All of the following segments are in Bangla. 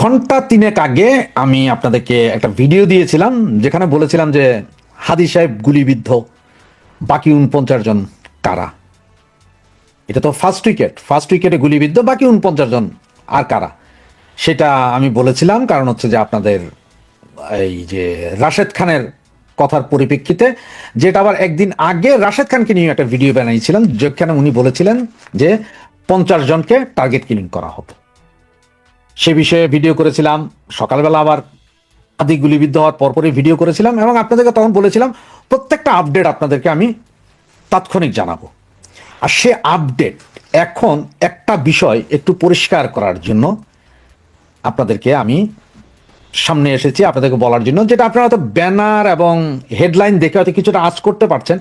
ঘণ্টা তিনেক আগে আমি আপনাদেরকে একটা ভিডিও দিয়েছিলাম, যেখানে বলেছিলাম যে হাদি সাহেব গুলিবিদ্ধ, বাকি উনপঞ্চাশ জন কারা? এটা তো ফার্স্ট উইকেট ফার্স্ট উইকেটে গুলিবিদ্ধ, বাকি উনপঞ্চাশ জন আর কারা? সেটা আমি বলেছিলাম, কারণ হচ্ছে যে আপনাদের এই যে রাশেদ খানের কথার পরিপ্রেক্ষিতে, যেটা আবার একদিন আগে রাশেদ খানকে নিয়ে একটা ভিডিও বানিয়েছিলাম যেখানে উনি বলেছিলেন যে পঞ্চাশ জনকে টার্গেট কিলিং করা হবে। সে বিষয়ে ভিডিও করেছিলাম। সকালবেলা আবার আদি গুলিবিদ্ধ হওয়ার পরপরই ভিডিও করেছিলাম এবং আপনাদেরকে তখন বলেছিলাম, প্রত্যেকটা আপডেট আপনাদেরকে আমি তাৎক্ষণিক জানাব। আর সে আপডেট এখন একটা বিষয় একটু পরিষ্কার করার জন্য আপনাদেরকে আমি সামনে এসেছি আপনাদেরকে বলার জন্য, যেটা আপনারা হয়তো ব্যানার এবং হেডলাইন দেখে হয়তো কিছুটা আজ করতে পারছেন,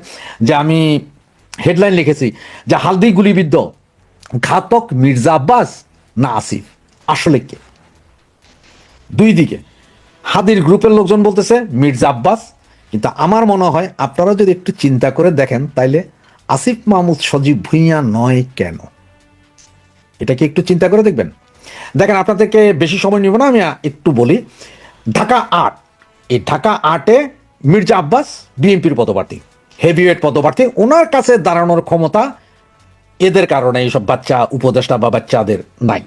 যে আমি হেডলাইন লিখেছি, যে হালদি গুলিবিদ্ধ, ঘাতক মির্জা আব্বাস না আসিফ? আসলে কে? দুই দিকে, হাদির গ্রুপের লোকজন বলতেছে, মির্জা আব্বাস, কিন্তু আমার মনে হয় আপনারা যদি একটু চিন্তা করে দেখেন, তাইলে আসিফ মাহমুদ সজীব ভুইয়া নয় কেন? এটা কি একটু চিন্তা করে দেখবেন? দেখেন, আপনাদেরকে বেশি সময় নিব না, আমি একটু বলি। ঢাকা আট, এই ঢাকা আটে মির্জা আব্বাস বিএনপির পদপ্রার্থী, হেভিওয়েট পদপ্রার্থী, ওনার কাছে দাঁড়ানোর ক্ষমতা এদের কারণে এইসব বাচ্চা, উপদেষ্টা বা বাচ্চাদের নাই।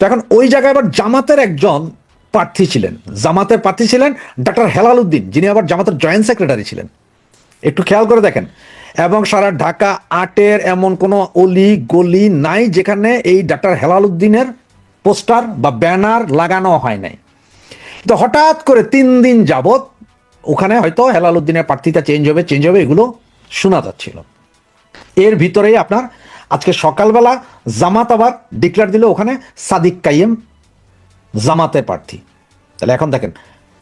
এখন ওই জায়গায় আবার জামাতের একজন প্রার্থী ছিলেন। জামাতের প্রার্থী ছিলেন ডাক্তার হেলাল উদ্দিন, যিনি আবার জামাতের জয়েন্ট সেক্রেটারি ছিলেন। একটু খেয়াল করে দেখেন। এবং সারা ঢাকা আটের এমন কোনো অলি গলি নাই যেখানে এই ডাক্তার হেলাল উদ্দিনের পোস্টার বা ব্যানার লাগানো হয় নাই। তো হঠাৎ করে তিন দিন যাবত ওখানে হয়তো হেলাল উদ্দিনের প্রার্থীটা চেঞ্জ হবে চেঞ্জ হবে, এগুলো শোনা যাচ্ছিল। এর ভিতরেই আপনার আজকে সকালবেলা জামাত আবার ডিক্লেয়ার দিল ওখানে সাদিক কাইম জামাতের প্রার্থী। তাহলে এখন দেখেন,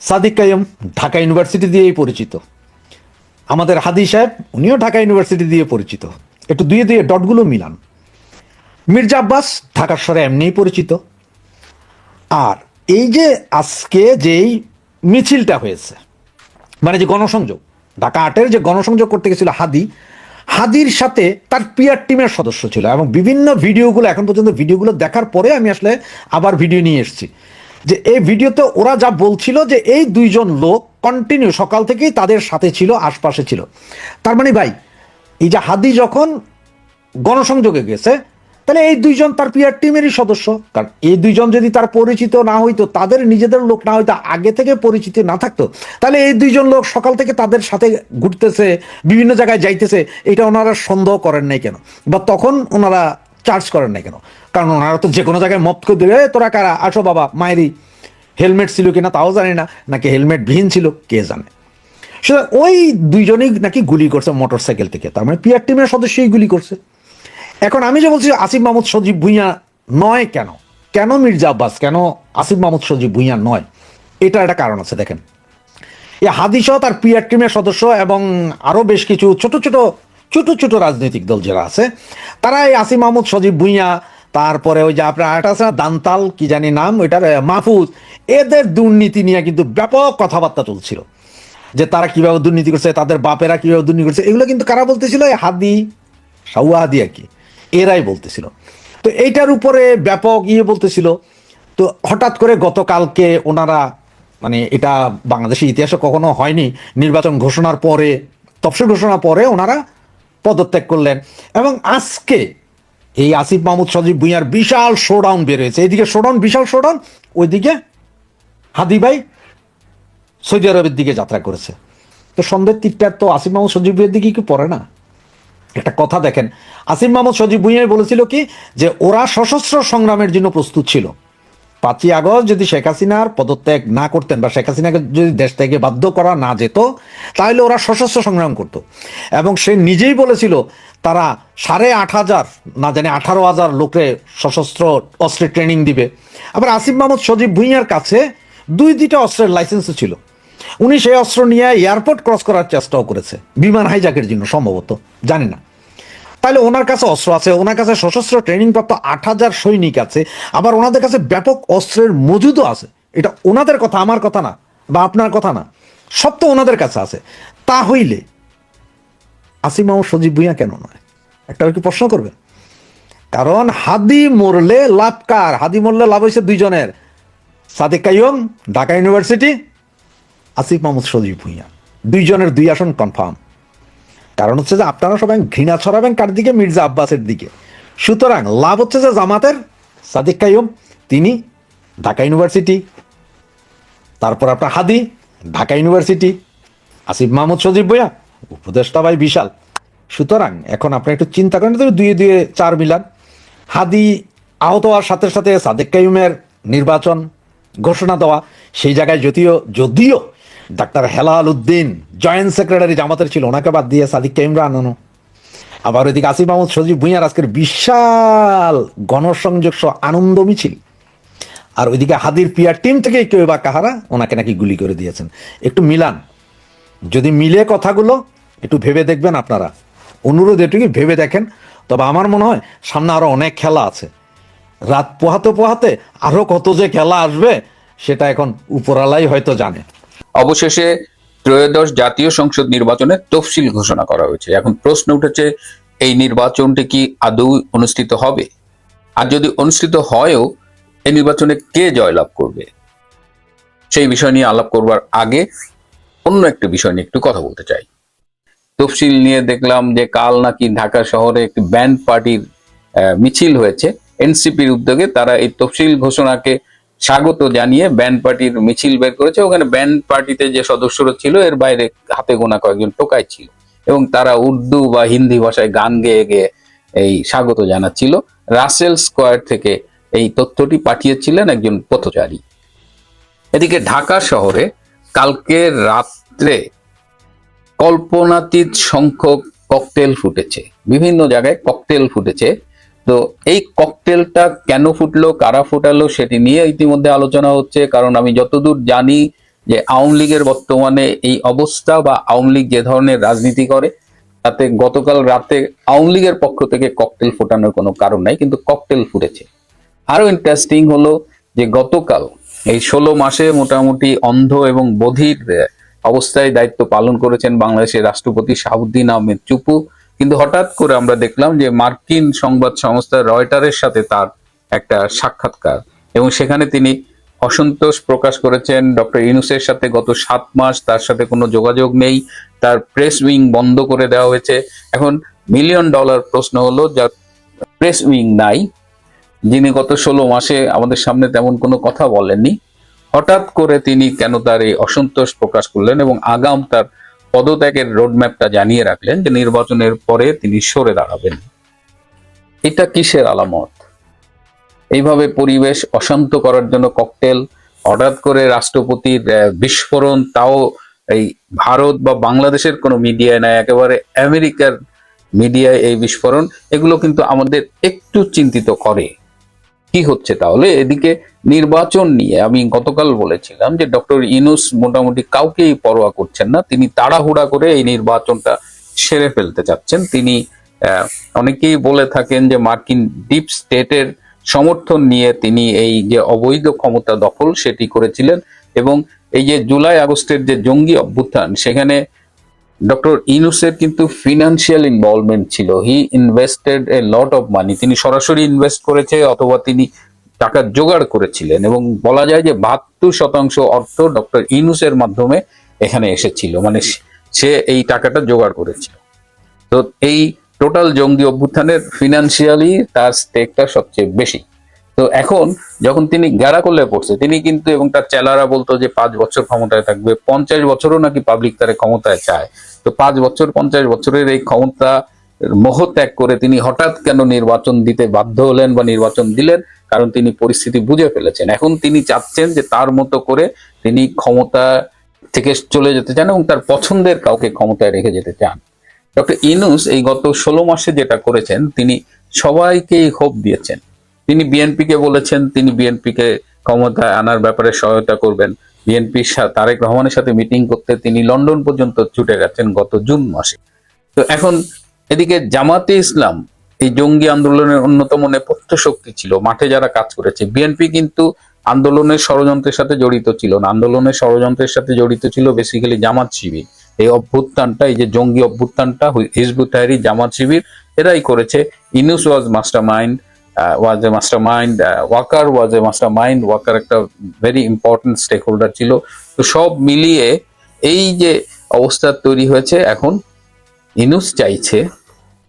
সাদিক কাইম ঢাকা ইউনিভার্সিটি দিয়েই পরিচিত। আমাদের হাদি সাহেব, উনিও ঢাকা ইউনিভার্সিটি দিয়ে পরিচিত। একটু দুয়ে দুয়ে ডটগুলো মিলান। মির্জা আব্বাস ঢাকার স্বরে এমনিই পরিচিত। আর এই যে আজকে যেই মিছিলটা হয়েছে মানে যে গণসংযোগ, ঢাকা আটের যে গণসংযোগ করতে গেছিল হাদি হাদির সাথে তার পিয়ার টিমের সদস্য ছিল এবং বিভিন্ন ভিডিওগুলো, এখন পর্যন্ত ভিডিওগুলো দেখার পরে আমি আসলে আবার ভিডিও নিয়ে এসেছি। যে এই ভিডিওতে ওরা যা বলছিল যে এই দুইজন লোক কন্টিনিউ সকাল থেকেই তাদের সাথে ছিল, আশপাশে ছিল। তার মানে ভাই, এই যে হাদি যখন গণসংযোগে গেছে তাহলে এই দুইজন তার পিয়ার টিমেরই সদস্য। কারণ এই দুইজন যদি তার পরিচিত না হইতো, তাদের নিজেদের লোক না হইতো, আগে থেকে পরিচিতি না থাকতো, তাহলে এই দুইজন লোক সকাল থেকে তাদের সাথে ঘুরতেছে, বিভিন্ন জায়গায় যাইতেছে, এটা ওনারা সন্দেহ করেন নাই কেন? বা তখন ওনারা চার্জ করেন নাই কেন? কারণ ওনারা তো যে কোনো জায়গায় মত করে দেবে তোরা কারা? আসো বাবা মায়েরই হেলমেট ছিল কিনা তাও জানি না, নাকি হেলমেট বিহীন ছিল, কে জানে। সুতরাং ওই দুইজনেই নাকি গুলি করছে মোটর সাইকেল থেকে, তার মানে পিয়ার টিমের সদস্যই গুলি করছে। এখন আমি যে বলছি আসিফ মাহমুদ সজীব ভুইয়া নয় কেন? কেন মির্জা আব্বাস? কেন আসিফ মাহমুদ সজীব ভুইয়া নয়? এটা একটা কারণ আছে দেখেন। এই হাদিসহ তার পিয়ার টিমের সদস্য এবং আরও বেশ কিছু ছোট ছোট ছোট ছোট রাজনৈতিক দল যারা আছে তারা এই আসিফ মাহমুদ সজীব ভুইয়া তারপরে ওই যে আপনার আরেকটা আছে না, দান্তাল কি জানি নাম ওইটার মাহফুজ এদের দুর্নীতি নিয়ে কিন্তু ব্যাপক কথাবার্তা চলছিল। যে তারা কীভাবে দুর্নীতি করছে তাদের বাপেরা কীভাবে দুর্নীতি করছে এগুলো কিন্তু কারা বলতেছিল? হাদি সাউয়া হাদি আর কি। এরাই বলতেছিল। তো এইটার উপরে ব্যাপক ইয়ে বলতেছিল। তো হঠাৎ করে গতকালকে ওনারা মানে এটা বাংলাদেশের ইতিহাসে কখনো হয়নি, নির্বাচন ঘোষণার পরে, তফসিল ঘোষণার পরে ওনারা পদত্যাগ করলেন। এবং আজকে এই আসিফ মাহমুদ সজীব ভুঁইয়ার বিশাল শোডাউন বের হয়েছে। এইদিকে শোডাউন বিশাল শোডাউন ওইদিকে হাদি ভাই সৌদি আরবের দিকে যাত্রা করেছে। তো সন্ধ্যের তীরটার তো আসিফ মাহমুদ সজীব ভুঁইয়ার দিকে কি পড়ে না? একটা কথা দেখেন। আসিফ মাহমুদ সজীব ভুঁইয়া বলেছিল কি, যে ওরা সশস্ত্র সংগ্রামের জন্য প্রস্তুত ছিল। পাঁচই আগস্ট যদি শেখ হাসিনার পদত্যাগ না করতেন বা শেখ হাসিনাকে যদি দেশ থেকে বাধ্য করা না যেত, তাহলে ওরা সশস্ত্র সংগ্রাম করত। এবং সে নিজেই বলেছিল, তারা সাড়ে আট হাজার, না জানি আঠারো হাজার লোকে সশস্ত্র অস্ত্রের ট্রেনিং দিবে। আবার আসিফ মাহমুদ সজীব ভুঁইয়ার কাছে দুই দুইটা অস্ত্রের লাইসেন্সও ছিল। উনি সেই অস্ত্র নিয়ে এয়ারপোর্ট ক্রস করার চেষ্টাও করেছে। বিমান হাইজাকের জন্য, সম্ভবত। জানি না। তাহলে ওনার কাছে অস্ত্র আছে, ওনার কাছে সশস্ত্র ট্রেনিং প্রাপ্ত আট হাজার সৈনিক আছে, আবার ওনাদের কাছে ব্যাপক অস্ত্রের মজুদও আছে। এটা ওনাদের কথা, আমার কথা না, বা আপনার কথা না। সব তো ওনাদের কাছে আছে। তা হইলে আসিম মাহমুদ সজীব ভুইয়া কেন নয়? একটা কি প্রশ্ন করবেন? কারণ হাদি মরলে লাভ কার? হাদি মরলে লাভ হয়েছে দুইজনের। সাদেক কাইম ঢাকা ইউনিভার্সিটি আসিফ মাহমুদ সজীব ভুঁইয়া। দুইজনের দুই আসন কনফার্ম কারণ হচ্ছে যে আপনারা সবাই ঘৃণা ছড়াবেন কার দিকে? মির্জা আব্বাসের দিকে। সুতরাং লাভ হচ্ছে যে জামাতের সাদিক কাইম তিনি ঢাকা ইউনিভার্সিটি, তারপর আপনার হাদি, ঢাকা ইউনিভার্সিটি, আসিফ মাহমুদ সজীব ভুঁইয়া, উপদেষ্টা ভাই বিশাল। সুতরাং এখন আপনি একটু চিন্তা করেন তবে দুয়ে দুয়ে চার মিলান। হাদি আহত হওয়ার সাথে সাথে সাদেক কাইমের নির্বাচন ঘোষণা দেওয়া, সেই জায়গায় যদিও যদিও doctor Helal Uddin joint secretary জামাতের ছিল, ওনাকে বাদ দিয়ে সাদিক কাইমরা আনানো আবার ওইদিকে আসিফ মাহমুদ, সজীব ভুঁইয়ার আজকের বিশাল গণসংযোগ সহ আনন্দ মিছিল। আর ওইদিকে হাদির পিয়ার টিম থেকে কেউ বা কাহারা ওনাকে নাকি গুলি করে দিয়েছেন। একটু মিলান। যদি মিলে কথাগুলো, একটু ভেবে দেখবেন আপনারা। অনুরোধ এটুকু ভেবে দেখেন। তবে আমার মনে হয় সামনে আরও অনেক খেলা আছে। রাত পোহাতে পোহাতে আরও কত যে খেলা আসবে, সেটা এখন উপরালাই হয়তো জানে। অবশেষে ত্রয়োদশ জাতীয় সংসদ নির্বাচনের তফসিল ঘোষণা করা হয়েছে। এখন প্রশ্ন উঠেছে, এই নির্বাচনটি কি আদৌ অনুষ্ঠিত হবে? আর যদি অনুষ্ঠিত হয়ও এই নির্বাচনে কে জয়লাভ করবে? সেই বিষয় নিয়ে আলাপ করবার আগে অন্য একটা বিষয় নিয়ে একটু কথা বলতে চাই। তফসিল নিয়ে দেখলাম যে কাল নাকি ঢাকা শহরে একটি ব্যান্ড পার্টির মিছিল হয়েছে। এনসিপির উদ্যোগে তারা এই তফসিল ঘোষণাকে স্বাগত জানিয়ে ব্যান্ড পার্টির মিছিল বের করেছে। ওখানে ব্যান্ড পার্টিতে যে সদস্যরা ছিল, এর বাইরে হাতে গোনা কয়েকজন টোকাই ছিল এবং তারা উর্দু বা হিন্দি ভাষায় গান গেয়ে গেয়ে এই স্বাগত জানাচ্ছিল। রাসেল স্কোয়ার থেকে এই তথ্যটি পাঠিয়েছিলেন একজন পথচারী। এদিকে ঢাকা শহরে কালকে রাত্রে কল্পনাতীত সংখ্যক ককটেল ফুটেছে। বিভিন্ন জায়গায় ককটেল ফুটেছে। তো এই ককটেলটা কেন ফুটলো, কারা ফুটালো সেটি নিয়ে ইতিমধ্যে আলোচনা হচ্ছে। কারণ আমি যতদূর জানি যে আওয়ামী লীগের বর্তমানে এই অবস্থা বা আওয়ামী লীগ যে ধরনের রাজনীতি করে, তাতে গতকাল রাতে আওয়ামী লীগের পক্ষ থেকে ককটেল ফোটানোর কোনো কারণ নাই, কিন্তু ককটেল ফুটেছে। আরও ইন্টারেস্টিং হলো যে গতকাল, এই ষোলো মাসে মোটামুটি অন্ধ এবং বধির অবস্থায় দায়িত্ব পালন করেছেন বাংলাদেশের রাষ্ট্রপতি শাহাবুদ্দিন আহমেদ চুপু। কিন্তু হঠাৎ করে আমরা দেখলাম যে মার্কিন সংবাদ সংস্থা রয়টারের সাথে তার একটা সাক্ষাৎকার এবং সেখানে তিনি অসন্তোষ প্রকাশ করেছেন। ডক্টর ইনুসের সাথে গত সাত মাস তার সাথে কোনো যোগাযোগ নেই। তার প্রেস উইং বন্ধ করে দেওয়া হয়েছে। এখন মিলিয়ন ডলার প্রশ্ন হলো, যা প্রেস উইং নাই, যিনি গত ষোলো মাসে আমাদের সামনে তেমন কোনো কথা বলেননি, হঠাৎ করে তিনি কেন তার এই অসন্তোষ প্রকাশ করলেন এবং আগাম তার পদত্যাগের রোডম্যাপটা জানিয়ে রাখলেন যে নির্বাচনের পরে তিনি সরে দাঁড়াবেন। এটা কিসের আলামত? এইভাবে পরিবেশ অশান্ত করার জন্য ককটেল হঠাৎ করে রাষ্ট্রপতির বিস্ফোরণ, তাও এই ভারত বা বাংলাদেশের কোনো মিডিয়ায় নাই একেবারে আমেরিকার মিডিয়ায় এই বিস্ফোরণ, এগুলো কিন্তু আমাদের একটু চিন্তিত করে। কি হচ্ছে তাহলে? এদিকে নির্বাচন নিয়ে আমি গতকাল বলেছিলাম যে ডক্টর ইনুস মোটামুটি কাউকেই পরোয়া করছেন না। তিনি তাড়াহুড়া করে এই নির্বাচনটা সেরে ফেলতে চাচ্ছেন। তিনি অনেকেই বলে থাকেন যে মার্কিন ডিপ স্টেটের সমর্থন নিয়ে তিনি এই যে অবৈধ ক্ষমতা দখল সেটি করেছিলেন এবং এই যে জুলাই আগস্টের যে জঙ্গি অভ্যুত্থান, সেখানে ডক্টর ইনুসের কিন্তু ফিনান্সিয়াল ইনভলভমেন্ট ছিল। হি invested A lot of money তিনি সরাসরি ইনভেস্ট করেছে অথবা তিনি টাকা জোগাড় করেছিলেন এবং বলা যায় যে বাহাত্তর শতাংশ অর্থ ডক্টর ইনুসের মাধ্যমে এখানে এসেছিল। মানে সে- এই টাকাটা জোগাড় করেছিল। তো এই টোটাল জঙ্গি অভ্যুত্থানের ফিনান্সিয়ালি তার স্টেকটা সবচেয়ে বেশি। তো এখন যখন তিনি গ্যারা করলে পড়ছে, তিনি কিন্তু এবং তার চেলারা বলতো যে পাঁচ বছর ক্ষমতায় থাকবে, পঞ্চাশ বছরও নাকি পাবলিক তারে ক্ষমতায় চায়। তো পাঁচ বছর, পঞ্চাশ বছরের এই ক্ষমতা মোহ ত্যাগ করে তিনি হঠাৎ কেন নির্বাচন দিতে বাধ্য হলেন বা নির্বাচন দিলেন? কারণ তিনি পরিস্থিতি বুঝে ফেলেছেন। এখন তিনি চাচ্ছেন যে তার মতো করে তিনি ক্ষমতা থেকে চলে যেতে চান এবং তার পছন্দের কাউকে ক্ষমতায় রেখে যেতে চান। ডক্টর ইনুস এই গত ষোলো মাসে যেটা করেছেন, তিনি সবাইকেই হোপ দিয়েছেন। তিনি বিএনপিকে বলেছেন, তিনি বিএনপিকে ক্ষমতায় আনার ব্যাপারে সহায়তা করবেন। বিএনপি তারেক রহমানের সাথে মিটিং করতে তিনি লন্ডন পর্যন্ত ছুটে গেছেন গত জুন মাসে। তো এখন এদিকে জামাতে ইসলাম, এই জঙ্গি আন্দোলনের অন্যতম নেপথ্য শক্তি ছিল। মাঠে যারা কাজ করেছে, বিএনপি কিন্তু আন্দোলনের ষড়যন্ত্রের সাথে জড়িত ছিল না। আন্দোলনের ষড়যন্ত্রের সাথে জড়িত ছিল বেসিক্যালি জামাত শিবির। এই অভ্যুত্থানটা, এই যে জঙ্গি অভ্যুত্থানটা হিজবুত তাহরি জামাত শিবির, এরাই করেছে। Yunus was mastermind was a mastermind Waker was a mastermind Waker একটা ভেরি ইম্পর্টেন্ট স্টেক হোল্ডার ছিল। তো সব মিলিয়ে এই যে অবস্থা তৈরি হয়েছে, এখন ইনুস চাইছে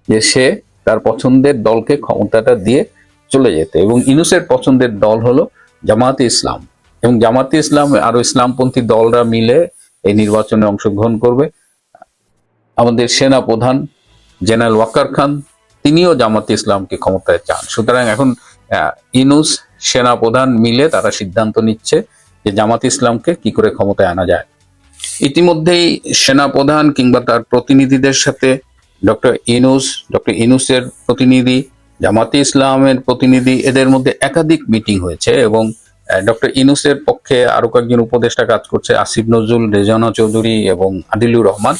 যে সে তার পছন্দের দলকে ক্ষমতাটা দিয়ে চলে যেতে। এবং ইনুসের পছন্দের দল হলো জামাতে ইসলাম। এবং জামাতে ইসলাম আরও ইসলামপন্থী দলরা মিলে এই নির্বাচনে অংশগ্রহণ করবে। আমাদের সেনা প্রধান জেনারেল ওয়াকার খান তিনিও জামাতে ইসলামকে ক্ষমতায় চান। সুতরাং এখন ইনুস সেনা প্রধান মিলে তারা সিদ্ধান্ত নিচ্ছে যে জামাতে ইসলামকে কি করে ক্ষমতায় আনা যায়। ইতিমধ্যেই সেনা প্রধান কিংবা তার প্রতিনিধিদের সাথে ডক্টর ইনুস, ডক্টর ইনুসের প্রতিনিধি, জামাতে ইসলামের প্রতিনিধি, এদের মধ্যে একাধিক মিটিং হয়েছে এবং ডক্টর ইনুসের পক্ষে আরও কয়েকজন উপদেষ্টা কাজ করছে, আসিফ নজরুল, রেজানা চৌধুরী এবং আদিলুর রহমান।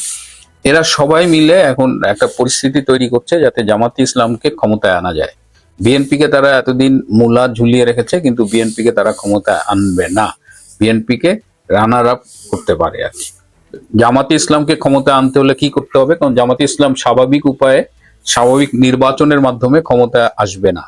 এরা সবাই মিলে এখন একটা পরিস্থিতি তৈরি করছে যাতে জামাতে ইসলামকে ক্ষমতায় আনা যায়। বিএনপিকে তারা এতদিন মূলা ঝুলিয়ে রেখেছে, কিন্তু বিএনপিকে তারা ক্ষমতায় আনবে না। বিএনপিকে রানার আপ করতে পারে আর কি। জামাতে ইসলামকে ক্ষমতা আনতে হলে কি করতে হবে? কারণ জামাতে ইসলাম স্বাভাবিক উপায়ে, স্বাভাবিক নির্বাচনের মাধ্যমে ক্ষমতা আসবে না।